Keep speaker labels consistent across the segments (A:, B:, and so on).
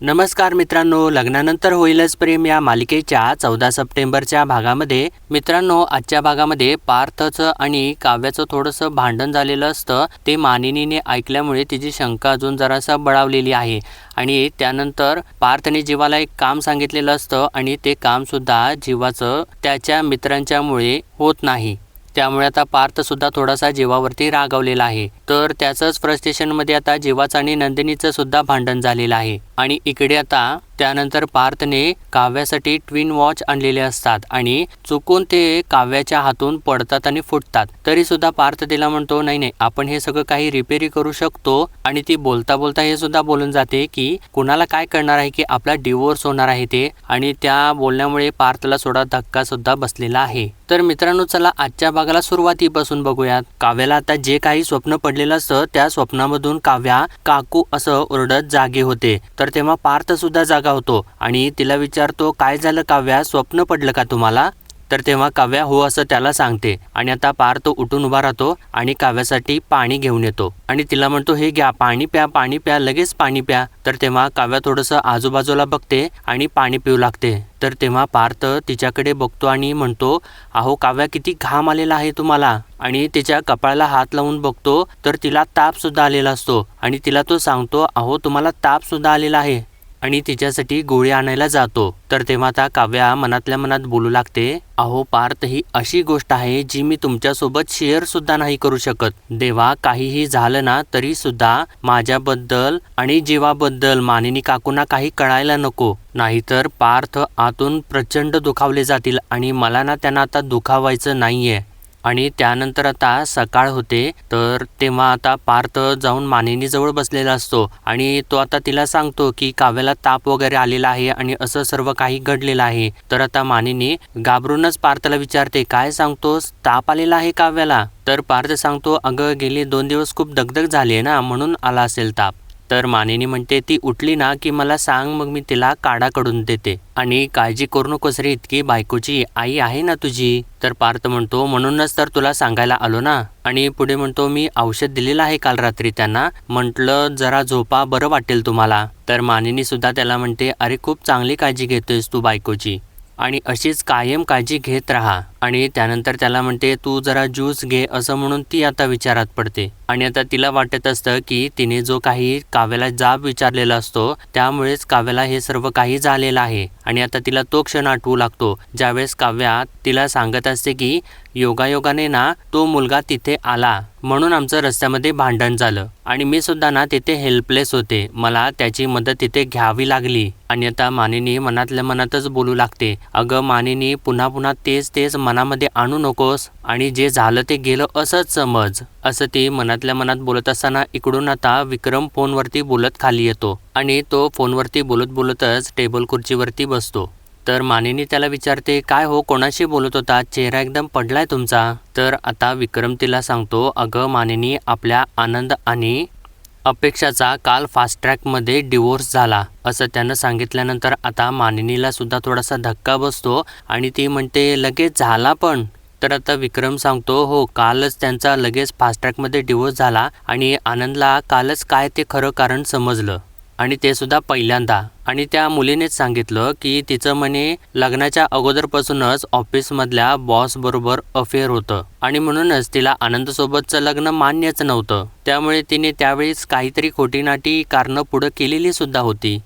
A: नमस्कार मित्रांनो लग्नानंतर होईलच प्रेम या मालिकेच्या चौदा सप्टेंबरच्या भागामध्ये. मित्रांनो आजच्या भागामध्ये पार्थचं आणि काव्याचं थोडंसं भांडण झालेलं असतं. ते मानिनीने ऐकल्यामुळे तिची शंका अजून जरासं बळावलेली आहे. आणि त्यानंतर पार्थने जीवाला एक काम सांगितलेलं असतं आणि ते कामसुद्धा जीवाचं त्याच्या मित्रांच्यामुळे होत नाही. त्यामुळे आता पार्थ सुद्धा थोडासा जीवावरती रागावलेला आहे. तर त्याचंच फ्रस्ट्रेशनमध्ये आता जीवाचं आणि नंदिनीचं सुद्धा भांडण झालेलं आहे. आणि इकडे आता त्यानंतर पार्थने काव्यासाठी ट्विन वॉच आणलेले असतात आणि चुकून ते काव्याच्या हातून पडतात आणि फुटतात. तरी सुद्धा पार्थ तिला म्हणतो नाही नाही आपण हे सगळं काही रिपेरी करू शकतो. आणि ती बोलता बोलता हे सुद्धा बोलून जाते की कुणाला काय करणार आहे की आपला डिवोर्स होणार आहे ते? आणि त्या बोलण्यामुळे पार्थला थोडा धक्का सुद्धा बसलेला आहे. तर मित्रांनो चला आजच्या भागाला सुरुवातीपासून बघूयात. काव्याला आता जे काही स्वप्न पडलेलं असतं त्या स्वप्नामधून काव्या काकू असं ओरडत जागे होते. तर तर तेव्हा पार्थ सुद्धा जागा होतो. आणि तिला विचारतो काय झालं काव्या? स्वप्न पडलं का तुम्हाला? तर तेव्हा काव्या हो असं त्याला सांगते. आणि आता पार तो उठून उभा राहतो आणि काव्यासाठी पाणी घेऊन येतो. आणि तिला म्हणतो हे घ्या पाणी प्या पाणी प्या लगेच पाणी प्या. तर तेव्हा काव्या थोडंसं आजूबाजूला बघते आणि पाणी पिऊ लागते. तर तेव्हा पार्थ तिच्याकडे बघतो आणि म्हणतो अहो काव्या किती घाम आलेला आहे तुम्हाला. आणि तिच्या कपाळाला हात लावून बघतो तर तिला ताप सुद्धा आलेला असतो. आणि तिला तो सांगतो अहो तुम्हाला ताप सुद्धा आलेला आहे. आणि तिच्यासाठी गोळी आणायला जातो. तर तेव्हा आता काव्या मनातल्या मनात बोलू लागते अहो पार्थ ही अशी गोष्ट आहे जी मी तुमच्यासोबत शेअर सुद्धा नाही करू शकत. देवा काहीही झालं ना तरी सुद्धा माझ्याबद्दल आणि जीवाबद्दल मानिनी काकूंना काही कळायला नको. नाहीतर पार्थ आतून प्रचंड दुखावले जातील आणि मला ना त्यांना आता दुखावायचं नाहीये. आणि त्यानंतर आता सकाळ होते तर तेव्हा आता पार्थ जाऊन मानिनीजवळ बसलेला असतो आणि तो आता तिला सांगतो की काव्याला ताप वगैरे आलेला आहे आणि असं सर्व काही घडलेलं आहे. तर आता मानिनी घाबरूनच पार्थला विचारते काय सांगतोस? ताप आलेला आहे काव्याला? तर पार्थ सांगतो अगं गेले दोन दिवस खूप दगदग झाली आहे ना म्हणून आला असेल ताप. तर मानिनी म्हणते ती उठली ना की मला सांग मग मी तिला काढा कडून देते. आणि काळजी करू नकोस रे इतकी बायकोची आई आहे ना तुझी? तर पार्थ म्हणतो म्हणूनच तर तुला सांगायला आलो ना. आणि पुढे म्हणतो मी औषध दिलेलं आहे काल रात्री त्यांना. म्हटलं जरा झोपा बरं वाटेल तुम्हाला. तर मानिनी सुद्धा त्याला म्हणते अरे खूप चांगली काळजी घेतोयस तू बायकोची. आणि अशीच कायम काळजी घेत राहा. आणि त्यानंतर त्याला म्हणते तू जरा ज्यूस घे असं म्हणून ती आता विचारात पडते. आणि आता तिला वाटत असतं की तिने जो काही काव्याला जाब विचारलेला असतो त्यामुळेच काव्याला हे सर्व काही झालेलं आहे. आणि आता तिला तो क्षण आठवू लागतो ज्यावेळेस काव्या तिला सांगत असते की योगायोगाने ना तो मुलगा तिथे आला. म्हणून आमचं रस्त्यामध्ये भांडण झालं. आणि मी सुद्धा ना तिथे हेल्पलेस होते. मला त्याची मदत तिथे घ्यावी लागली. आणि आता मानिनी मनातल्या मनातच बोलू लागते. अगं मानिनी पुन्हा पुन्हा तेच तेच मनामध्ये आणू नकोस. आणि जे झालं ते गेलं असंच समज. असं ती मनातल्या मनात बोलत असताना इकडून आता विक्रम फोनवरती बोलत खाली येतो. आणि तो फोनवरती बोलत बोलतच टेबल खुर्चीवरती बसतो. तर मानिनी त्याला विचारते काय हो कोणाशी बोलत होता? चेहरा एकदम पडलाय तुमचा. तर आता विक्रम तिला सांगतो अगं मानिनी आपल्या आनंद आणि अपेक्षाचा काल फास्ट ट्रॅकमध्ये डिवोर्स झाला. असं त्यानं सांगितल्यानंतर आता मानिनीला सुद्धा थोडासा धक्का बसतो आणि ती म्हणते लगेच झाला पण. तर आता विक्रम सांगतो हो कालच त्यांचा लगेच फास्ट ट्रॅकमध्ये डिवोर्स झाला आणि आनंदला कालच काय ते खरं कारण समजलं. आणि ते सुद्धा पहिल्यांदा. आणि त्या मुलीनेच सांगितलं की तिचं म्हणे लग्नाच्या अगोदरपासूनच ऑफिसमधल्या बॉस बरोबर अफेअर होतं. आणि म्हणूनच तिला आनंदसोबतचं लग्न मान्यच नव्हतं. त्यामुळे तिने त्यावेळेस काहीतरी खोटीनाटी कारणं पुढं केलेली सुद्धा होती.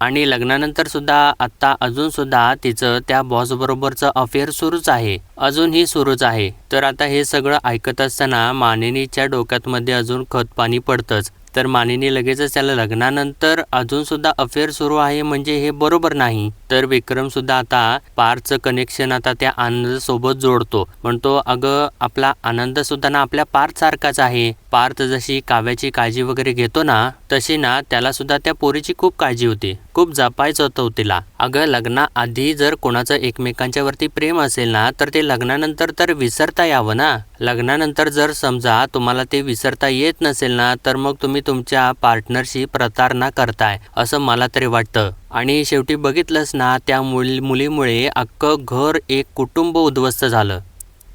A: आणि लग्नानंतर सुद्धा आत्ता अजून सुद्धा तिचं त्या बॉस बरोबरचं अफेअर सुरूच आहे. अजूनही सुरूच आहे. तर आता हे सगळं ऐकत असताना मानिनीच्या डोक्यात मध्ये अजून खत पाणी पडतंच. तर मानिनी लगेचच त्याला लग्नानंतर अजूनसुद्धा अफेअर सुरू आहे म्हणजे हे बरोबर नाही. तर विक्रम सुद्धा आता पारचं कनेक्शन आता त्या आनंदासोबत जोडतो. म्हणतो अगं आपला आनंद सुद्धा ना आपल्या पार सारखाच आहे. पार्थ जशी काव्याची काळजी वगैरे घेतो ना तशी ना त्याला सुद्धा त्या पोरीची खूप काळजी होती. खूप जपायचं होतं तिला. अगं लग्नाआधी जर कोणाचं एकमेकांच्या वरती प्रेम असेल ना तर ते लग्नानंतर तर विसरता यावं ना. लग्नानंतर जर समजा तुम्हाला ते विसरता येत नसेल ना तर मग तुम्ही तुमच्या पार्टनरशी प्रतारणा करताय असं मला तरी वाटतं. आणि शेवटी बघितलंच ना त्या मुल मुलीमुळे अख्खं घर एक कुटुंब उद्ध्वस्त झालं.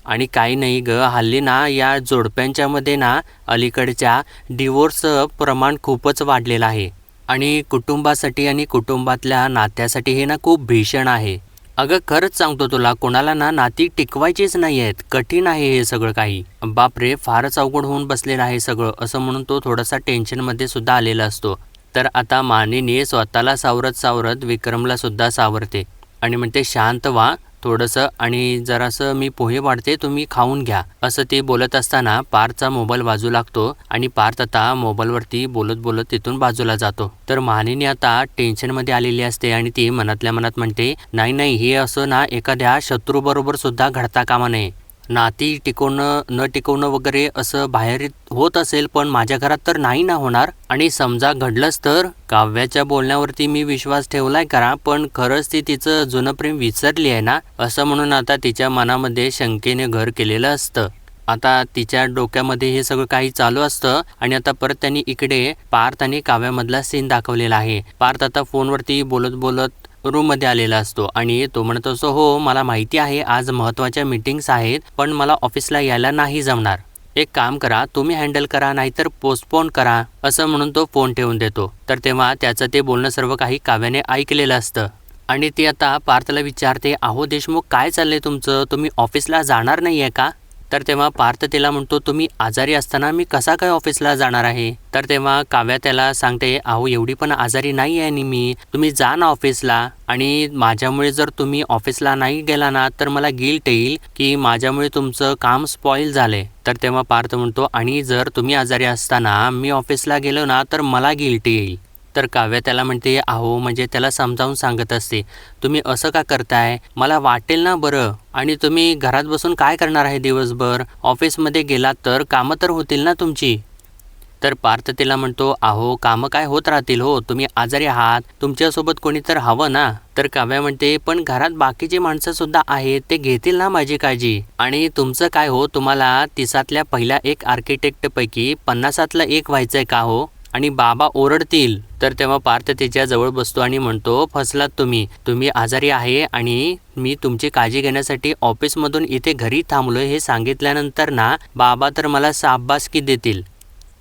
A: आणि काही नाही ग हल्ली ना या जोडप्यांच्यामध्ये ना अलीकडच्या डिवोर्सचं प्रमाण खूपच वाढलेलं आहे. आणि कुटुंबासाठी आणि कुटुंबातल्या नात्यासाठी हे ना खूप भीषण आहे. अगं खरंच सांगतो तुला कोणाला ना नाती टिकवायचीच नाही आहेत कठीण आहे हे सगळं काही. बापरे फारच अवघड होऊन बसलेलं आहे सगळं असं म्हणून तो थोडासा टेन्शनमध्ये सुद्धा आलेला असतो. तर आता मानिनी स्वतःला सावरत सावरत विक्रमला सुद्धा सावरते. आणि म्हणते शांत व्हा थोडंसं आणि जरासं मी पोहे वाढते तुम्ही खाऊन घ्या. असं ते बोलत असताना पारचा मोबाईल बाजू लागतो आणि पार्थ आता मोबाईलवरती बोलत बोलत तिथून बाजूला जातो. तर मानिनी आता टेन्शनमध्ये आलेली असते आणि ती मनातल्या मनात म्हणते नाही नाही हे असं ना एखाद्या शत्रूबरोबर सुद्धा घडता कामा नये. नाती टिकवणं न टिकवणं वगैरे असं बाहेर होत असेल पण माझ्या घरात तर नाही ना होणार. आणि समजा घडलंच तर काव्याच्या बोलण्यावरती मी विश्वास ठेवलाय करा पण खरंच ती तिचं जुनं प्रेम विसरली आहे ना असं म्हणून आता तिच्या मनामध्ये शंकेने घर केलेलं असतं. आता तिच्या डोक्यामध्ये हे सगळं काही चालू असतं आणि आता परत त्यांनी इकडे पार्थ आणि काव्यामधला सीन दाखवलेला आहे. पार्थ आता फोनवरती बोलत बोलत रूममध्ये आलेला असतो. आणि तो म्हणत असतो हो मला माहिती आहे आज महत्त्वाच्या मीटिंग्स आहेत पण मला ऑफिसला यायला नाही जमणार. एक काम करा तुम्ही हँडल करा नाहीतर पोस्टपोन करा असं म्हणून तो फोन ठेवून देतो. तर तेव्हा त्याचं ते बोलणं सर्व काही काव्याने ऐकलेलं असतं. आणि ती आता पार्थला विचारते अहो देशमुख काय चाललंय तुमचं? तुम्ही ऑफिसला जाणार नाही आहे का? तर तेव्हा पार्थ तिला म्हणतो तुम्ही आजारी असताना मी कसा काय ऑफिसला जाणार आहे? तर तेव्हा काव्या त्याला सांगते अहो एवढी पण आजारी नाही आहे नि मी. तुम्ही जा ना ऑफिसला. आणि माझ्यामुळे जर तुम्ही ऑफिसला नाही गेला ना तर मला गिल्ट येईल की माझ्यामुळे तुमचं काम स्पॉईल झालंय. तर तेव्हा पार्थ म्हणतो आणि जर तुम्ही आजारी असताना मी ऑफिसला गेलो ना तर मला गिल्ट येईल. तर काव्य त्याला म्हणते अहो म्हणजे त्याला समजावून सांगत असते. तुम्ही असं का करताय? मला वाटेल ना बरं. आणि तुम्ही घरात बसून काय करणार आहे दिवसभर? ऑफिसमध्ये गेलात तर कामं तर होतील ना तुमची. तर पार्थ तिला म्हणतो अहो कामं काय होत राहतील हो? तुम्ही आजारी आहात. तुमच्यासोबत कोणी तर हवं ना? तर काव्या म्हणते पण घरात बाकीची माणसं सुद्धा आहेत. ते घेतील ना माझी काळजी. आणि तुमचं काय हो? तुम्हाला तिसातल्या पहिल्या एक आर्किटेक्टपैकी पन्नासातला एक व्हायचंय का हो? आणि बाबा ओरडतील तर तेव्हा पार्थ तिच्या जवळ बसतो आणि म्हणतो फसलात तुम्ही. तुम्ही आजारी आहे आणि मी तुमची काळजी घेण्यासाठी ऑफिसमधून इथे घरी थांबलोय हे सांगितल्यानंतर ना बाबा तर मला साबासकी देतील.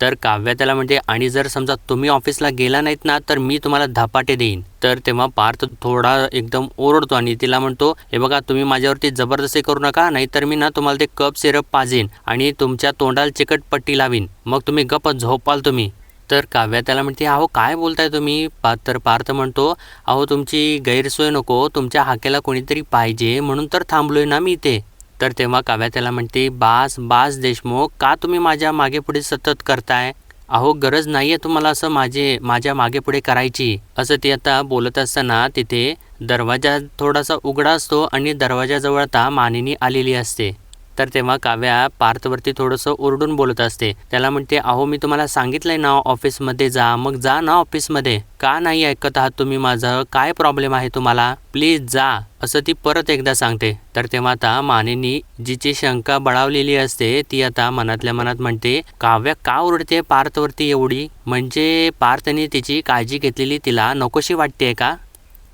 A: तर काव्या त्याला म्हणजे आणि जर समजा तुम्ही ऑफिसला गेला नाहीत ना तर मी तुम्हाला धपाटे देईन. तर तेव्हा पार्थ थोडा एकदम ओरडतो आणि तिला म्हणतो हे बघा तुम्ही माझ्यावरती जबरदस्ती करू नका नाहीतर मी ना तुम्हाला ते कप सिरप पाजेन आणि तुमच्या तोंडाला चिकट पट्टी लावीन. मग तुम्ही गप्प झोपाल तुम्ही. तर काव्या त्याला म्हणते अहो काय बोलताय तुम्ही? पा तर पार्थ म्हणतो अहो तुमची गैरसोय नको तुमच्या हाकेला कोणीतरी पाहिजे म्हणून तर थांबलोय ना मी इथे. तर तेव्हा काव्या त्याला म्हणते बास बास देशमुख का तुम्ही माझ्या मागे पुढे सतत करताय? अहो गरज नाही आहे तुम्हाला असं माझे माझ्या मागे पुढे करायची. असं ती आता बोलत असताना तिथे दरवाजा थोडासा उघडा असतो आणि दरवाजाजवळ आता मानिनी आलेली असते. तर तेव्हा काव्या पार्थवरती थोडंसं ओरडून बोलत असते. त्याला म्हणते अहो मी तुम्हाला सांगितलंय ना ऑफिसमध्ये जा मग जा ना ऑफिसमध्ये. का नाही ऐकत आहात तुम्ही माझं? काय प्रॉब्लेम आहे तुम्हाला? प्लीज जा असं ती परत एकदा सांगते. तर तेव्हा आता मानेनी जिची शंका बळावलेली असते ती आता मनातल्या मनात म्हणते काव्या का ओरडते पार्थवरती एवढी? म्हणजे पार्थने तिची काळजी घेतलेली तिला नकोशी वाटते का?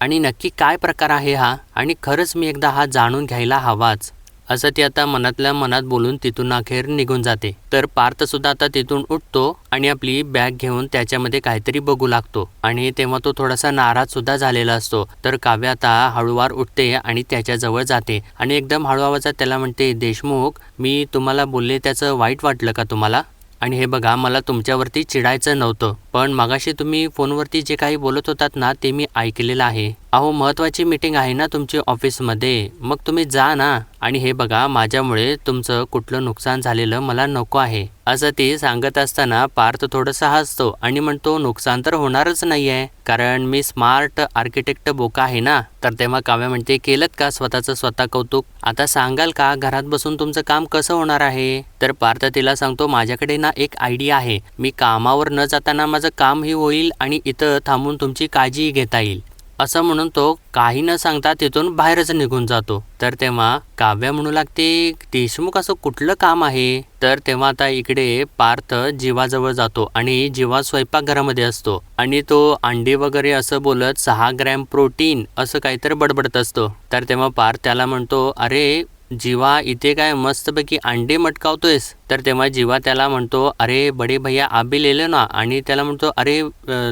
A: आणि नक्की काय प्रकार आहे हा? आणि खरंच मी एकदा हा जाणून घ्यायला हवाच. असं ती आता मनातल्या मनात बोलून तिथून अखेर निघून जाते. तर पार्थ सुद्धा आता तिथून उठतो आणि आपली बॅग घेऊन त्याच्यामध्ये काहीतरी बघू लागतो. आणि तेव्हा तो थोडासा नाराज सुद्धा झालेला असतो. तर काव्य आता हळूवार उठते आणि त्याच्याजवळ जाते. आणि एकदम हळू आवाजात त्याला म्हणते देशमुख मी तुम्हाला बोलले त्याचं वाईट वाटलं का तुम्हाला? आणि हे बघा मला तुमच्यावरती चिडायचं नव्हतं. पण मगाशी तुम्ही फोनवरती जे काही बोलत होतात ना ते मी ऐकलेलं आहे. अहो महत्त्वाची मीटिंग आहे ना तुमची ऑफिसमध्ये. मग तुम्ही जा ना. आणि हे बघा माझ्यामुळे तुमचं कुठलं नुकसान झालेलं मला नको आहे. असं ती सांगत असताना पार्थ थोडंसं हसतो आणि म्हणतो नुकसान तर होणारच नाही आहे कारण मी स्मार्ट आर्किटेक्ट बोका आहे ना. तर तेव्हा काव्या म्हणते केलं का स्वतःचं स्वतः कौतुक? आता सांगाल का घरात बसून तुमचं काम कसं होणार आहे? तर पार्थ तिला सांगतो माझ्याकडे ना एक आयडिया आहे. मी कामावर न जाताना माझं कामही होईल आणि इथं थांबून तुमची काळजीही घेता येईल. असं म्हणून तो काही न सांगता तिथून बाहेरच निघून जातो. तर तेव्हा काव्या म्हणू लागते देशमुख असं कुठलं काम आहे? तर तेव्हा आता इकडे पार्थ जीवाजवळ जातो आणि जीवा स्वयंपाकघरामध्ये असतो आणि तो अंडी वगैरे असं बोलत सहा ग्रॅम प्रोटीन असं काहीतरी बडबडत असतो. तर तेव्हा पार्थ त्याला म्हणतो अरे जीवा इथे काय मस्तपैकी अंडे मटकावतोयस. तर तेव्हा जीवा त्याला म्हणतो अरे बडे भैया आबी लेलो ना आणि त्याला म्हणतो अरे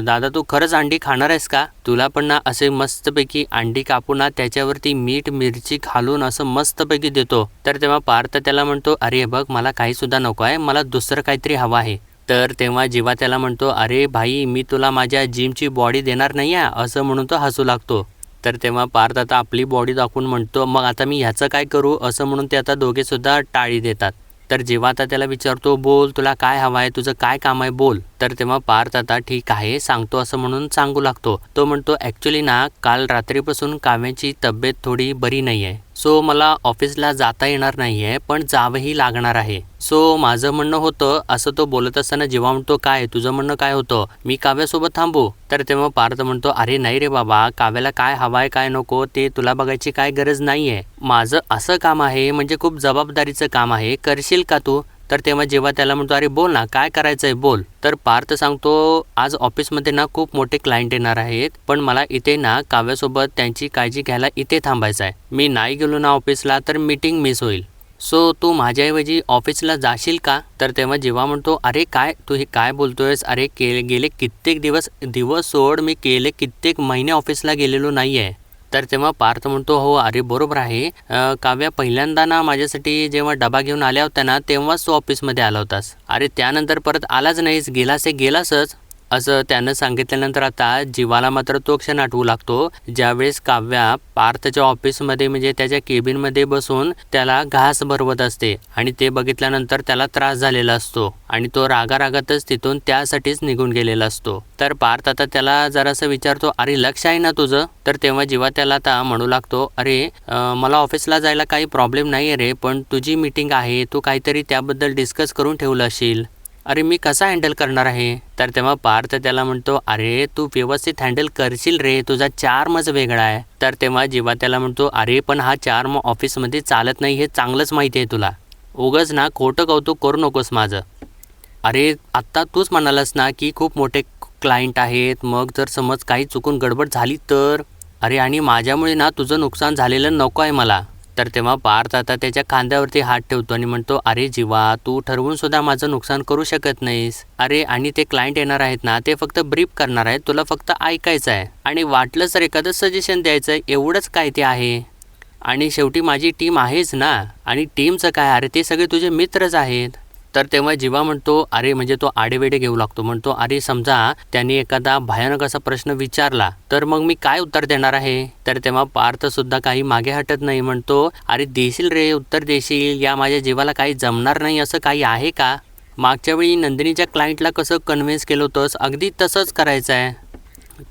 A: दादा तू खरंच अंडी खाणार आहेस का? तुला पण ना असे मस्तपैकी अंडी कापून ना त्याच्यावरती मीठ मिरची घालून असं मस्तपैकी देतो. तर तेव्हा पार्थ त्याला म्हणतो अरे बघ मला काही सुद्धा नको आहे मला दुसरं काहीतरी हवं आहे. तर तेव्हा जीवा त्याला म्हणतो अरे भाई मी तुला माझ्या जिमची बॉडी देणार नाही आहे असं म्हणून तो हसू लागतो. तर तेव्हा पार्थ आता आपली बॉडी दाखवून म्हणतो मग आता मी ह्याचं काय करू? असं म्हणून ते आता दोघेसुद्धा टाळी देतात. तर जेव्हा आता त्याला विचारतो बोल तुला काय हवं आहे? तुझं काय काम आहे? बोल. तर तेव्हा पार्थ आता ठीक आहे सांगतो असं म्हणून सांगू लागतो. तो म्हणतो ॲक्च्युली ना काल रात्रीपासून काव्याची तब्येत थोडी बरी नाही आहे सो मला ऑफिसला जाता येणार नाही आहे पण जावंही लागणार आहे. सो माझं म्हणणं होतं असं तो बोलत असताना जेव्हा म्हणतो काय तुझं म्हणणं काय होतं? मी काव्यासोबत थांबू. तर तेव्हा पार्थ म्हणतो अरे नाही रे बाबा काव्याला काय हवाय काय नको ते तुला बघायची काय गरज नाही आहे माझं असं काम आहे म्हणजे खूप जबाबदारीचं काम आहे. करशील का तू? तर तेव्हा जेव्हा त्याला म्हणतो अरे बोल ना काय करायचं आहे बोल. तर पार्थ सांगतो आज ऑफिसमध्ये ना खूप मोठे क्लायंट येणार आहेत पण मला इथे ना काव्यासोबत त्यांची काळजी घ्यायला इथे थांबायचं आहे मी नाही गेलो ना ऑफिसला तर मीटिंग मिस होईल. सो तू माझ्याऐवजी ऑफिसला जाशील का? तर तेव्हा जेव्हा म्हणतो अरे काय? तू हे काय बोलतोयस? अरे के गेले कित्येक दिवस दिवस सोड मी गेले कित्येक महिने ऑफिसला गेलेलो नाही आहे तर तेव्हा पार्थ म्हणतो हो अरे बरोबर आहे. काव्या पहिल्यांदा ना माझ्यासाठी जेव्हा डबा घेऊन आल्या होत्या ना तेव्हाच तू ऑफिसमध्ये आला होतास. अरे त्यानंतर परत आलाच नाहीस गेलास हे गेलासच. असं त्यानं सांगितल्यानंतर आता जीवाला मात्र तो क्षण आठवू लागतो. ज्यावेळेस काव्या पार्थच्या ऑफिसमध्ये म्हणजे त्याच्या केबिनमध्ये बसून त्याला घास भरवत असते आणि ते बघितल्यानंतर त्याला त्रास झालेला असतो आणि तो रागारागातच तिथून त्यासाठीच निघून गेलेला असतो. तर पार्थ आता त्याला जरासं विचारतो अरे लक्ष आहे ना तुझं? तर तेव्हा जीवा त्याला आता म्हणू लागतो अरे मला ऑफिसला जायला काही प्रॉब्लेम नाही आहे रे पण तुझी मीटिंग आहे तू काहीतरी त्याबद्दल डिस्कस करून ठेवलं असशील अरे मी कसा हँडल करणार आहे? तर तेव्हा पार्थ त्याला म्हणतो अरे तू व्यवस्थित हँडल करशील रे तुझा चार्मच वेगळा आहे. तर तेव्हा जेव्हा त्याला म्हणतो अरे पण हा चार्म ऑफिसमध्ये चालत नाही हे चांगलंच माहिती आहे तुला. उगच ना खोटं कौतुक करू नकोस माझं. अरे आत्ता तूच म्हणालास ना की खूप मोठे क्लायंट आहेत मग जर समज काही चुकून गडबड झाली तर? अरे आणि माझ्यामुळे ना तुझं नुकसान झालेलं नको आहे मला. तर तेव्हा पार्थ आता त्याच्या खांद्यावरती हात ठेवतो आणि म्हणतो अरे जीवा तू ठरवून सुद्धा माझं नुकसान करू शकत नाहीस. अरे आणि ते क्लायंट येणार आहेत ना ते फक्त ब्रीफ करणार आहेत तुला फक्त ऐकायचं आहे आणि वाटलं तर एखादं सजेशन द्यायचं आहे एवढंच काय ते आहे? आणि शेवटी माझी टीम आहेच ना? आणि टीमचं काय? अरे ते सगळे तुझे मित्रच आहेत. तर तेव्हा जीवा म्हणतो अरे म्हणजे तो आडेवेडे घेऊ लागतो. म्हणतो अरे समजा त्यांनी एखादा भयानक असा प्रश्न विचारला तर मग मी काय उत्तर देणार आहे? तर तेव्हा पार्थ सुद्धा काही मागे हटत नाही म्हणतो अरे देशील रे उत्तर देशील या माझ्या जीवाला काही जमणार नाही असं काही आहे का? मागच्या वेळी नंदिनीच्या क्लायंटला कसं कन्व्हिन्स केलं होतंस अगदी तसंच करायचं आहे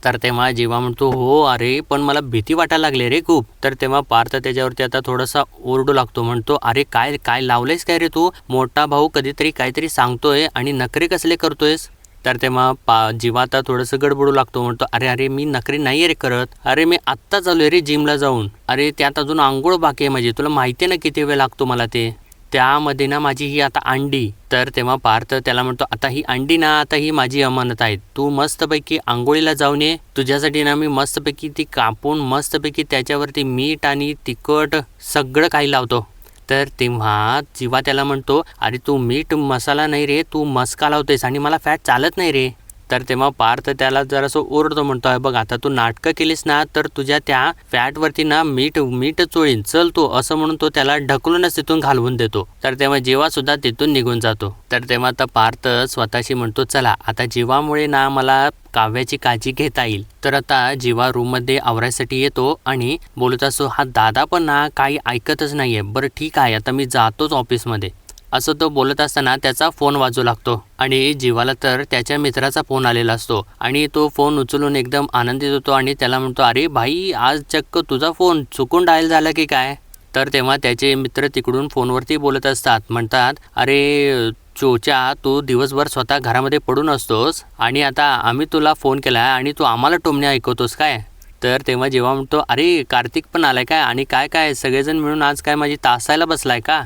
A: तर तेव्हा जेव्हा म्हणतो हो अरे पण मला भीती वाटायला लागली रे खूप. तर तेव्हा पार्थ त्याच्यावरती आता थोडासा ओरडू लागतो म्हणतो अरे काय काय लावलंयस काय रे तू? मोठा भाऊ कधीतरी काहीतरी सांगतोय आणि नखरे कसले करतोयस? तर तेव्हा पा जीवा आता थोडंसं गडबडू लागतो म्हणतो अरे अरे मी नखरी नाही रे करत. अरे मी आत्ता चालू रे जिमला जाऊन. अरे त्यात अजून आंघोळ बाकी आहे माझी. तुला माहिती आहे ना किती वेळ लागतो मला ते? त्यामध्ये ना माझी ही आता अंडी तर तेव्हा पार्थ त्याला म्हणतो आता ही अंडी ना आता ही माझी अमानत आहे. तू मस्तपैकी आंघोळीला जाऊन ये. तुझ्यासाठी ना मी मस्तपैकी ती कापून मस्तपैकी त्याच्यावरती मीठ आणि तिखट सगळं काही लावतो. तर तेव्हा जीवा त्याला म्हणतो अरे तू मीठ मसाला नाही रे तू मस्का लावतेस आणि मला फॅट चालत नाही रे. तर तेव्हा पार्थ त्याला जरासं ओरडतो म्हणतो आहे बघ आता तू नाटकं केलीस ना तर तुझ्या त्या फॅटवरती ना मीठ मीठ चोळीन चल तो असं म्हणून तो त्याला ढकलूनच तिथून घालवून देतो. तर तेव्हा जीवा सुद्धा तिथून निघून जातो. तर तेव्हा आता पार्थ स्वतःशी म्हणतो चला आता जीवामुळे ना मला काव्याची काळजी घेता येईल. तर आता जीवा रूममध्ये आवरायसाठी येतो आणि बोलत असतो हा दादा पण ना काही ऐकतच नाहीये. बरं ठीक आहे आता मी जातोच ऑफिसमध्ये असं तो बोलत असताना त्याचा फोन वाजू लागतो. आणि जीवाला तर त्याच्या मित्राचा फोन आलेला असतो. आणि तो फोन उचलून एकदम आनंदित होतो आणि त्याला म्हणतो अरे भाई आज चक्क तुझा फोन चुकून डायल झाला की काय? तर तेव्हा त्याचे मित्र तिकडून फोनवरती बोलत असतात. म्हणतात अरे चोच्या तू दिवसभर स्वतः घरामध्ये पडून असतोस आणि आता आम्ही तुला फोन केला आणि तू आम्हाला टोमणे ऐकवतोस काय? तर तेव्हा जेव्हा म्हणतो अरे कार्तिक पण आलाय काय? आणि काय काय? सगळेजण मिळून आज काय माझी तासायला बसलाय का?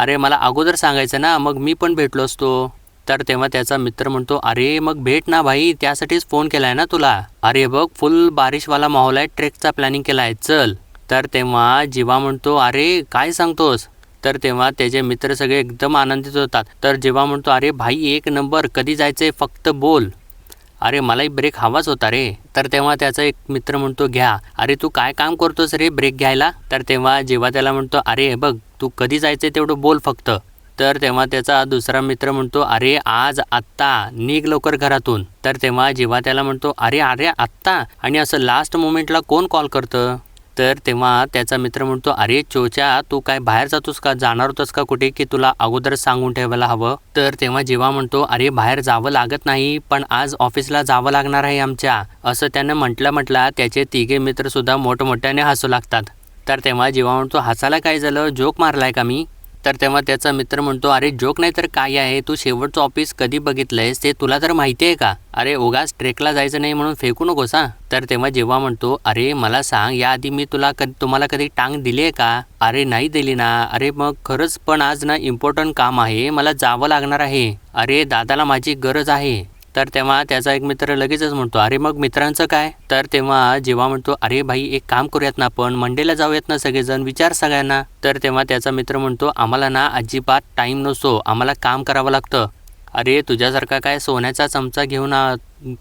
A: अरे मला अगोदर सांगायचं ना मग मी पण भेटलो असतो. तर तेव्हा त्याचा मित्र म्हणतो अरे मग भेट ना भाई त्यासाठीच फोन केलाय ना तुला. अरे बघ फुल बारिशवाला माहोल आहे ट्रेकचा प्लॅनिंग केला आहे चल. तर तेव्हा जीवा म्हणतो अरे काय सांगतोस? तर तेव्हा त्याचे मित्र सगळे एकदम आनंदित होतात. तर जेव्हा म्हणतो अरे भाई एक नंबर कधी जायचंय फक्त बोल. अरे मलाही ब्रेक हवाच होता रे. तर तेव्हा त्याचा एक मित्र म्हणतो घ्या. अरे तू काय काम करतोस रे ब्रेक घ्यायला? तर तेव्हा जेव्हा त्याला म्हणतो अरे हे बघ तू कधी जायचं तेवढं बोल फक्त. तर तेव्हा त्याचा दुसरा मित्र म्हणतो अरे आज आत्ता निघ लवकर घरातून. तर तेव्हा जेव्हा त्याला म्हणतो अरे अरे आत्ता? आणि असं लास्ट मोमेंटला कोण कॉल करतं? तर तेव्हा त्याचा मित्र म्हणतो अरे चोच्या तू काय बाहेर जातोस का? जाणार होतोस का कुठे? की तुला अगोदर सांगून ठेवायला हवं? तर तेव्हा जेव्हा म्हणतो अरे बाहेर जावं लागत नाही पण आज ऑफिसला जावं लागणार आहे आमच्या. असं त्यानं म्हटलं म्हटलं त्याचे तिघे मित्र सुद्धा मोठमोठ्याने हसू लागतात. तर तेव्हा जेव्हा म्हणतो हसायला काय झालं? जोक मारलाय का मी? तर तेव्हा त्याचा मित्र म्हणतो अरे जोक नाही तर काय आहे? तू शेवटचं ऑफिस कधी बघितलंयस? ते तुला तर माहिती आहे का? अरे उगाच ट्रेकला जायचं नाही म्हणून फेकू नकोस हा. तर तेव्हा जेव्हा म्हणतो अरे मला सांग याआधी मी तुला कधी तुम्हाला कधी टांग दिली आहे का? अरे नाही दिली ना. अरे मग खरंच पण आज ना इम्पॉर्टंट काम आहे मला जावं लागणार आहे. अरे दादाला माझी गरज आहे. तर तेव्हा त्याचा एक मित्र लगेचच म्हणतो अरे मग मित्रांचं काय? तर तेव्हा जेव्हा म्हणतो अरे भाई एक काम करूयात ना आपण मंडेला जाऊयात ना सगळेजण विचार सगळ्यांना. तर तेव्हा त्याचा मित्र म्हणतो आम्हाला ना अजिबात टाईम नसतो आम्हाला काम करावं लागतं. अरे तुझ्यासारखा काय सोन्याचा चमचा घेऊन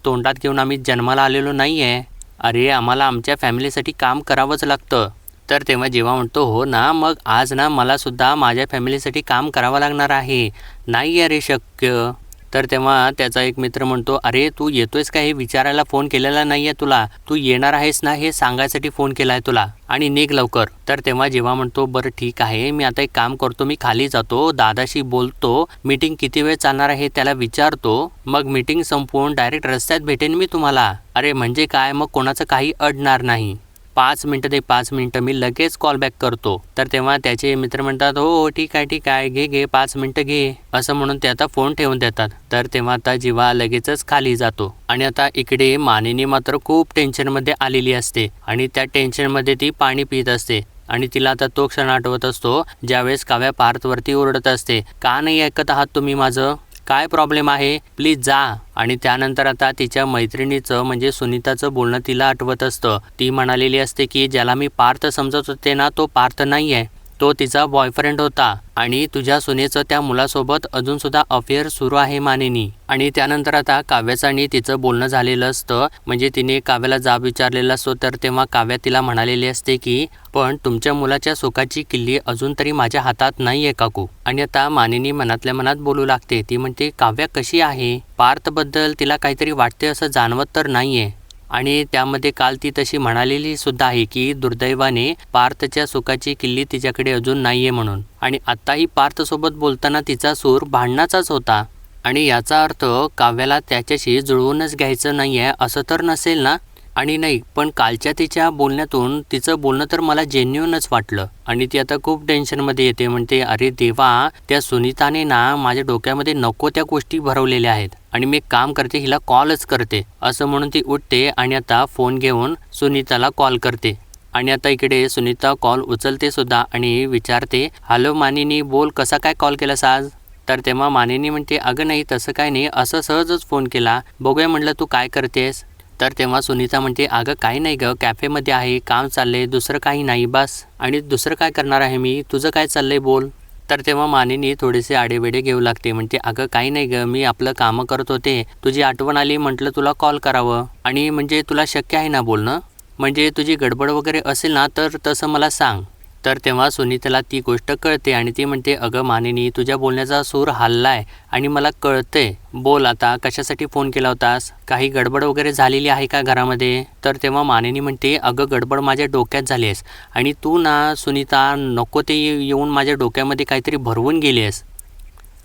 A: तोंडात घेऊन आम्ही जन्माला आलेलो नाही आहे अरे आम्हाला आमच्या फॅमिलीसाठी काम करावंच लागतं. तर तेव्हा जेव्हा म्हणतो हो ना मग आज ना मलासुद्धा माझ्या फॅमिलीसाठी काम करावं लागणार आहे. नाही अरे शक्य. तर तेव्हा त्याचा एक मित्र म्हणतो अरे तू येतोयस का? हे विचारायला फोन केलेला नाही आहे तुला. तू येणार आहेस ना? हे सांगायसाठी फोन केला आहे तुला. आणि निघ लवकर. तर तेव्हा जेव्हा म्हणतो बरं ठीक आहे. मी आता एक काम करतो. मी खाली जातो. दादाशी बोलतो. मीटिंग किती वेळ चालणार आहे त्याला विचारतो. मग मीटिंग संपवून डायरेक्ट रस्त्यात भेटेन मी तुम्हाला. अरे म्हणजे काय? मग कोणाचं काही अडणार नाही. पाच मिनटं ते पाच मिनटं मी लगेच कॉल बॅक करतो. तर तेव्हा त्याचे मित्र म्हणतात हो हो ठीक आहे ठीक आहे घे घे पाच मिनटं घे. असं म्हणून ते आता फोन ठेवून देतात. तर तेव्हा आता जीवा लगेचच खाली जातो. आणि आता इकडे मानिनी मात्र खूप टेन्शनमध्ये आलेली असते. आणि त्या टेन्शनमध्ये ती पाणी पित असते. आणि तिला आता तो क्षण आठवत असतो ज्यावेळेस काव्या पार्थवरती ओरडत असते का नाही ऐकत आहात तुम्ही माझं? काय प्रॉब्लेम आहे? प्लीज जा. आणि त्यानंतर आता तिच्या मैत्रिणीचं म्हणजे सुनीताचं बोलणं तिला आठवत असतं. ती म्हणालेली असते की ज्याला मी पार्थ समजत होते ना तो पार्थ नाही आहे तो तिचा बॉयफ्रेंड होता आणि तुझ्या सुनेचं त्या मुलासोबत अजून सुद्धा अफेअर सुरू आहे मानेनी. आणि त्यानंतर आता काव्याचं आणि तिचं बोलणं झालेलं असतं. म्हणजे तिने काव्याला जाब विचारलेला असतो तर तेव्हा काव्या तिला म्हणालेली असते की पण तुमच्या मुलाच्या सुखाची किल्ली अजून तरी माझ्या हातात नाही आहे काकू. आणि आता मानेनी मनातल्या मनात बोलू लागते. ती म्हणते काव्या कशी आहे? पार्थबद्दल तिला काहीतरी वाटते असं जाणवत तर नाहीये. आणि त्यामध्ये काल ती तशी म्हणालेली सुद्धा आहे की दुर्दैवाने पार्थच्या सुखाची किल्ली तिच्याकडे अजून नाहीये म्हणून. आणि आत्ताही पार्थसोबत बोलताना तिचा सूर भांडणाचाच होता. आणि याचा अर्थ काव्याला त्याच्याशी जुळवूनच घ्यायचं नाही आहे असं तर नसेल ना? आणि नाही पण कालच्या तिच्या बोलण्यातून तिचं बोलणं तर मला जेन्युनच वाटलं. आणि ती आता खूप टेन्शनमध्ये येते. म्हणते अरे देवा त्या सुनीताने ना माझ्या डोक्यामध्ये नको त्या गोष्टी भरवलेल्या आहेत. आणि मी एक काम करते हिला कॉलच करते. असं म्हणून ती उठते आणि आता फोन घेऊन सुनीताला कॉल करते. आणि आता इकडे सुनीता कॉल उचलते सुद्धा आणि विचारते हॅलो मानिनी बोल कसा काय कॉल केलास आज? तर तेव्हा मानिनी म्हणते अगं नाही तसं काय नाही. असं सहजच फोन केला. बघूया म्हटलं तू काय करतेस. तर तेव्हा सुनीता म्हणते अगं काही नाही गं. कॅफेमध्ये आहे. काम चाललंय. दुसरं काही नाही. बस. आणि दुसरं काय करणार आहे मी? तुझं काय चाललंय? बोल. तर तेव्हा मानेनी थोडेसे आडेवेडे घेऊ लागते. म्हणते अगं काही नाही गं मी आपलं कामं करत होते. तुझी आठवण आली म्हटलं तुला कॉल करावं. आणि म्हणजे तुला शक्य आहे ना बोलणं? म्हणजे तुझी गडबड वगैरे असेल ना तर तसं मला सांग. तर तेव्हा सुनीताला ती गोष्ट कळते आणि ती म्हणते अगं मानिनी तुझ्या बोलण्याचा सूर हल्लाय आणि मला कळतंय. बोल आता कशासाठी फोन केला होतास? काही गडबड वगैरे झालेली आहे का घरामध्ये? तर तेव्हा मानिनी म्हणते अगं गडबड माझ्या डोक्यात झाली आहेस आणि तू ना सुनीता नको ते येऊन माझ्या डोक्यामध्ये काहीतरी भरवून गेली आहेस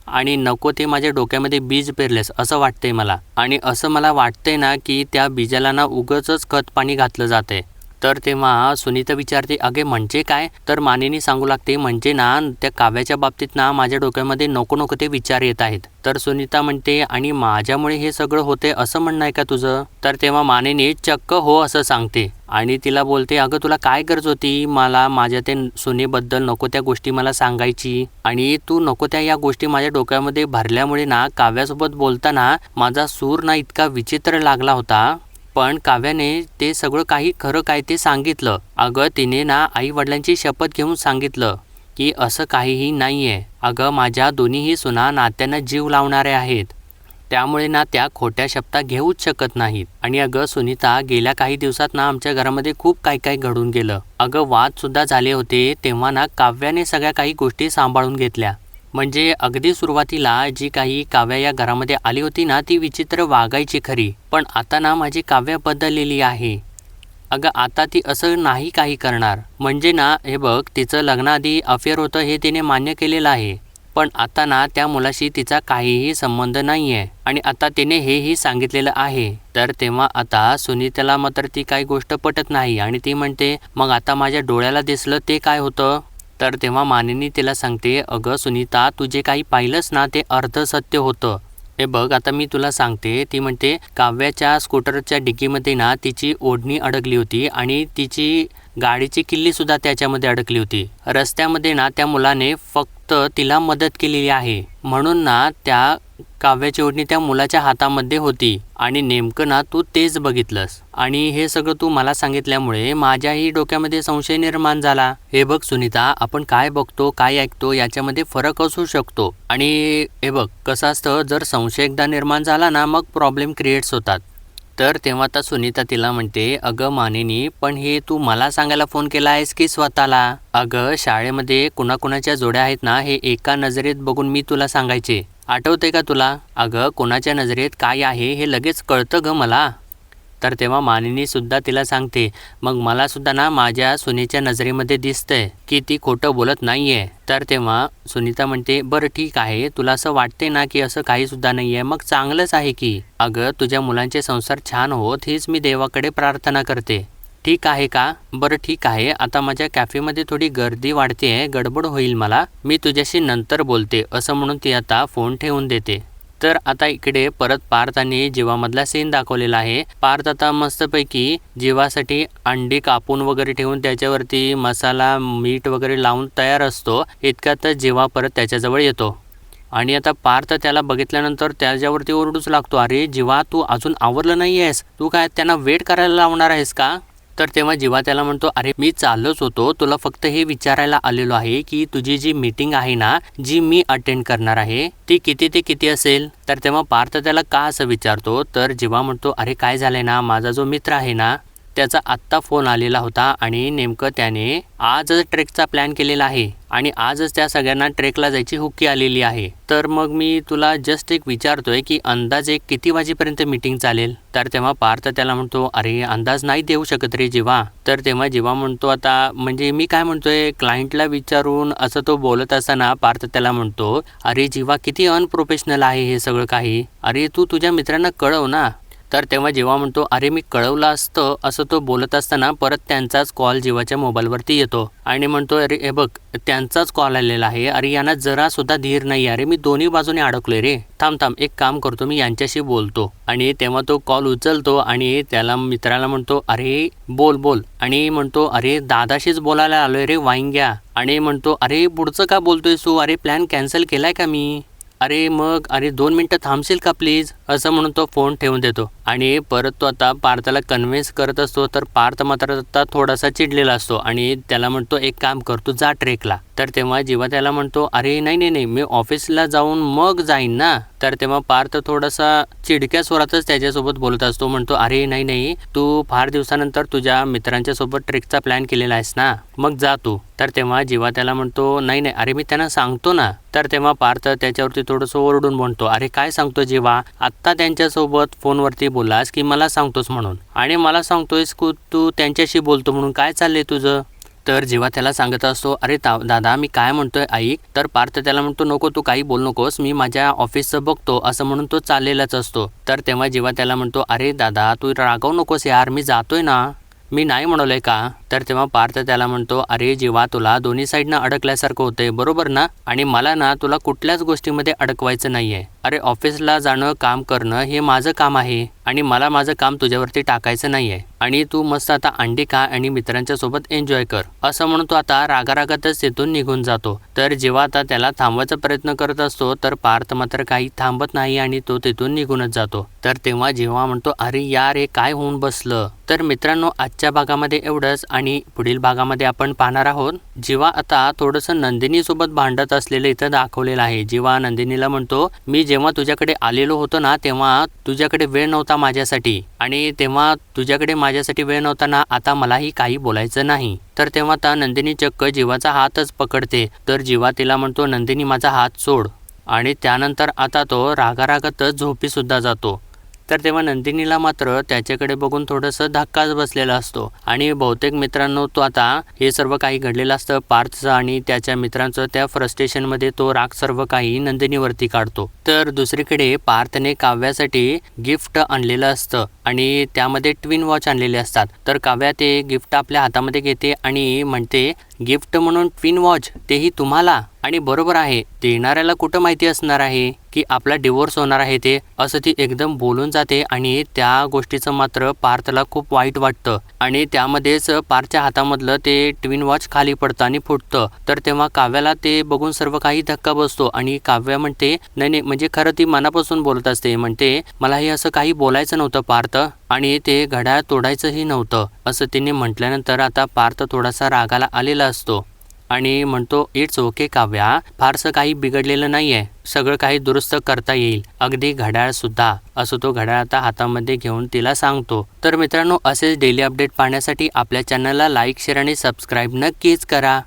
A: आणि नको ते माझ्या डोक्यामध्ये बीज पेरलेस असं वाटतंय मला. आणि असं मला वाटतंय ना की त्या बीजाला ना उगच खत पाणी घातलं जातंय. तर तेव्हा सुनीता विचारते अगे म्हणजे काय? तर मानेनी सांगू लागते म्हणजे ना त्या काव्याच्या बाबतीत ना माझ्या डोक्यामध्ये नको नको ते विचार येत आहेत. तर सुनीता म्हणते आणि माझ्यामुळे हे सगळं होते असं म्हणणं आहे का तुझं? तर तेव्हा मानेनी चक्क हो असं सांगते. आणि तिला बोलते अगं तुला काय गरज होती? मला माझ्या ते सुनेबद्दल नको त्या गोष्टी मला सांगायची. आणि तू नको त्या या गोष्टी माझ्या डोक्यामध्ये भरल्यामुळे ना काव्यासोबत बोलताना माझा सूर ना इतका विचित्र लागला होता. पण काव्याने ते सगळं काही खरं काय ते सांगितलं. अगं तिने ना आईवडिलांची शपथ घेऊन सांगितलं की असं काहीही नाही आहे अगं माझ्या दोन्हीही सुना नात्यांना जीव लावणारे आहेत. त्यामुळे ना त्या खोट्या शब्दा घेऊच शकत नाहीत. आणि अगं सुनीता गेल्या काही दिवसात ना आमच्या घरामध्ये खूप काही काही घडून गेलं. अगं वादसुद्धा झाले होते तेव्हा ना काव्याने सगळ्या काही गोष्टी सांभाळून घेतल्या. म्हणजे अगदी सुरुवातीला जी काही काव्या या घरामध्ये आली होती ना ती विचित्र वागायची खरी. पण आता ना माझी काव्य बदललेली आहे. अगं आता ती असं नाही काही करणार. म्हणजे ना हे बघ तिचं लग्नाआधी अफेअर होतं हे तिने मान्य केलेलं आहे. पण आता ना त्या मुलाशी तिचा काहीही संबंध नाही आहे आणि आता तिने हेही सांगितलेलं आहे. तर तेव्हा आता सुनीताला मात्र ती काही गोष्ट पटत नाही. आणि ती म्हणते मग आता माझ्या डोळ्याला दिसलं ते काय होतं? तर तेव्हा मानिनी तिला सांगते अगं सुनीता तू जे काही पाहिलंस ना ते अर्ध सत्य होतं. हे बघ आता मी तुला सांगते. ती म्हणते काव्याच्या स्कूटरच्या डिकीमध्ये ना तिची ओढणी अडकली होती आणि तिची गाडीची किल्ली सुद्धा त्याच्यामध्ये अडकली होती. रस्त्यामध्ये ना त्या मुलाने फक्त तिला मदत केलेली आहे. म्हणून ना त्या काव्याची ओढणी त्या मुलाच्या हातामध्ये होती. आणि नेमकं ना तू तेच बघितलंस. आणि हे सगळं तू मला सांगितल्यामुळे माझ्याही डोक्यामध्ये संशय निर्माण झाला. हे बघ सुनीता आपण काय बघतो काय ऐकतो याच्यामध्ये फरक असू शकतो. आणि हे बघ कसं असतं जर संशय एकदा निर्माण झाला ना मग प्रॉब्लेम क्रिएट्स होतात. तर तेव्हा आता सुनीता तिला म्हणते अगं मानिनी पण हे तू मला सांगायला फोन केला आहेस की स्वतःला? अगं शाळेमध्ये कुणाकुणाच्या जोड्या आहेत ना हे एका नजरेत बघून मी तुला सांगायचे. आठवते का तुला? अगं कोणाच्या नजरेत काय आहे हे लगेच कळतं ग मला. तर तेव्हा मानिनी सुद्धा तिला सांगते मग मला सुद्धा ना माझ्या सुनेच्या नजरेमध्ये दिसतंय की ती खोटं बोलत नाहीये. तर तेव्हा सुनीता म्हणते बरं ठीक आहे तुला असं वाटते ना की असं काही सुद्धा नाहीये मग चांगलंच आहे की. अगं तुझ्या मुलांचे संसार छान होत हीच मी देवाकडे प्रार्थना करते. ठीक आहे का? बरं ठीक आहे आता माझ्या कॅफेमध्ये थोडी गर्दी वाढते आहे गडबड होईल मला मी तुझ्याशी नंतर बोलते असं म्हणून ती आता फोन ठेवून देते. तर आता इकडे परत पार्थ आणि जीवामधला सीन दाखवलेला आहे. पार्थ आता मस्तपैकी जीवासाठी अंडी कापून वगैरे ठेवून त्याच्यावरती मसाला मीठ वगैरे लावून तयार असतो. इतक्यातच जीवा परत त्याच्याजवळ येतो. आणि आता पार्थ त्याला बघितल्यानंतर त्याच्यावरती ओरडूच लागतो. अरे जीवा तू अजून आवरलं नाही आहेस तू काय त्यांना वेट करायला लावणार आहेस का? तर तेव्हा जेव्हा त्याला म्हणतो अरे मी चाललोच होतो. तुला फक्त हे विचारायला आलेलो आहे की तुझी जी मीटिंग आहे ना जी मी अटेंड करणार आहे ती किती ते किती असेल? तर तेव्हा पार्थ त्याला का असं विचारतो? तर जेव्हा म्हणतो अरे काय झालंय ना? माझा जो मित्र आहे ना त्याचा आत्ता फोन आलेला होता आणि नेमकं त्याने आजच ट्रेकचा प्लॅन केलेला आहे आणि आजच त्या सगळ्यांना ट्रेकला जायची हुक्की आलेली आहे. तर मग मी तुला जस्ट एक विचारतोय की अंदाजे किती वाजेपर्यंत मीटिंग चालेल? तर तेव्हा पार्थ त्याला म्हणतो अरे अंदाज नाही देऊ शकत रे जीवा. तर तेव्हा जीवा म्हणतो आता म्हणजे मी काय म्हणतोय क्लायंटला विचारून असं तो बोलत असताना पार्थ त्याला म्हणतो अरे जीवा किती अनप्रोफेशनल आहे हे सगळं काही. अरे तू तुझ्या मित्रांना कळव ना. तर तेव्हा जेव्हा म्हणतो अरे मी कळवलं असतं असं तो बोलत असताना परत त्यांचाच कॉल जीवाच्या मोबाईलवरती येतो. आणि म्हणतो अरे हे बघ त्यांचाच कॉल आलेला आहे. अरे यांना जरा सुद्धा धीर नाही अरे मी दोन्ही बाजूने अडकलोय रे. थांब थांब एक काम करतो मी यांच्याशी बोलतो. आणि तेव्हा तो कॉल उचलतो आणि त्याला मित्राला म्हणतो अरे बोल बोल. आणि म्हणतो अरे दादाशीच बोलायला आलोय रे वाईंग्या आणि म्हणतो अरे पुढचं का बोलतोय सू अरे प्लॅन कॅन्सल केलाय का मी? अरे मग अरे दोन मिनटं थांबशील का प्लीज असं म्हणून तो फोन ठेवून देतो. आणि परत तो आता पार्थला कन्व्हिन्स करत असतो तर पार्थ मात्र आता थोडासा चिडलेला असतो आणि त्याला म्हणतो एक काम कर तू जा ट्रेकला. तर तेव्हा जेव्हा त्याला म्हणतो अरे नाही नाही नाही मी ऑफिसला जाऊन मग जाईन ना. तर तेव्हा पार्थ थोडासा चिडक्या स्वरातच त्याच्यासोबत बोलत असतो म्हणतो अरे नाही नाही तू फार दिवसानंतर तुझ्या मित्रांच्या सोबत ट्रेकचा प्लॅन केलेला आहेस ना मग जा तू. तर तेव्हा जेव्हा त्याला म्हणतो नाही नाही अरे मी त्यांना सांगतो ना. तर तेव्हा पार्थ त्याच्यावरती थोडंसं ओरडून म्हणतो अरे काय सांगतो जेव्हा आत्ता त्यांच्यासोबत फोनवरती बोलास की मला सांगतोस म्हणून. आणि मला सांगतोयस की तू त्यांच्याशी बोलतो म्हणून काय चाललंय तुझं? तर जेव्हा त्याला सांगत असतो अरे ता दादा मी काय म्हणतोय ऐक तर पार्थ त्याला म्हणतो नको तू काही बोल नकोस मी माझ्या ऑफिसचं बघतो असं म्हणून तो चाललेलाच असतो. तर तेव्हा जेव्हा त्याला म्हणतो अरे दादा तू रागवू नकोस यार मी जातोय ना. मी नाही म्हणवलंय का? तर तेव्हा पार्थ त्याला म्हणतो अरे जीवा तुला दोन्ही साईडनं अडकल्यासारखं होतंय बरोबर ना? आणि मला ना तुला कुठल्याच गोष्टीमध्ये अडकवायचं नाहीये. अरे ऑफिसला जाणं काम करणं हे माझं काम आहे आणि मला माझं काम तुझ्यावरती टाकायचं नाहीये. आणि तू मस्त आता अंडी खा आणि मित्रांच्या सोबत एन्जॉय कर. असं म्हणून तो आता रागारागातच तिथून निघून जातो. तर जेव्हा आता त्याला थांबवायचा प्रयत्न करत असतो तर पार्थ मात्र काही थांबत नाही आणि तो तिथून निघूनच जातो. तर तेव्हा जेव्हा म्हणतो अरे यार हे काय होऊन बसलं? तर मित्रांनो आजच्या भागामध्ये एवढंच आणि आणि पुढील भागामध्ये आपण पाहणार आहोत जेव्हा आता थोडंसं नंदिनीसोबत भांडत असलेलं इथं दाखवलेलं आहे. जेव्हा नंदिनीला म्हणतो मी जेव्हा तुझ्याकडे आलेलो होतो ना तेव्हा तुझ्याकडे वेळ नव्हता माझ्यासाठी. आणि तेव्हा तुझ्याकडे माझ्यासाठी वेळ नव्हता ना आता मलाही काही बोलायचं नाही. तर तेव्हा आता नंदिनी चक्क जीवाचा हातच पकडते. तर जीवा तिला म्हणतो नंदिनी माझा हात सोड. आणि त्यानंतर आता तो रागारागातच झोपी सुद्धा जातो. तर तेव्हा नंदिनीला मात्र त्याच्याकडे बघून थोडंसं धक्काच बसलेला असतो. आणि बहुतेक मित्रांनो तो आता हे सर्व काही घडलेलं असतं पार्थचं आणि त्याच्या मित्रांचं. त्या फ्रस्ट्रेशनमध्ये तो राग सर्व काही नंदिनीवरती काढतो. तर दुसरीकडे पार्थने काव्यासाठी गिफ्ट आणलेलं असतं आणि त्यामध्ये ट्विन वॉच आणलेले असतात. तर काव्या ते गिफ्ट आपल्या हातामध्ये घेते आणि म्हणते गिफ्ट म्हणून ट्विन वॉच तेही तुम्हाला आणि बरोबर आहे देणाऱ्याला कुठं माहिती असणार आहे की आपला डिवोर्स होणार आहे ते? असं ती एकदम बोलून जाते आणि त्या गोष्टीचं मात्र पार्थला खूप वाईट वाटतं. आणि त्यामध्येच पार्थच्या हातामधलं ते ट्विन वॉच खाली पडतं आणि फुटतं. तर तेव्हा काव्याला ते बघून सर्व काही धक्का बसतो आणि काव्या म्हणते नाही नाही म्हणजे खरं ती मनापासून बोलत असते. म्हणते मला हे असं काही बोलायचं नव्हतं पार्थ. आणि ते घड्याळ तोडायचंही नव्हतं असं तिने म्हटल्यानंतर आता पार्थ थोडासा रागाला आलेला असतो. आणि म्हणतो इट्स ओके काव्या. फारसं काही बिघडलेलं नाहीये. सगळं काही दुरुस्त करता येईल. अगदी घड्याळ सुद्धा. असं तो घड्याळ आता हातामध्ये घेऊन तिला सांगतो. तर मित्रांनो असेच डेली अपडेट पाहण्यासाठी आपल्या चॅनलला लाईक शेअर आणि सबस्क्राईब नक्कीच करा.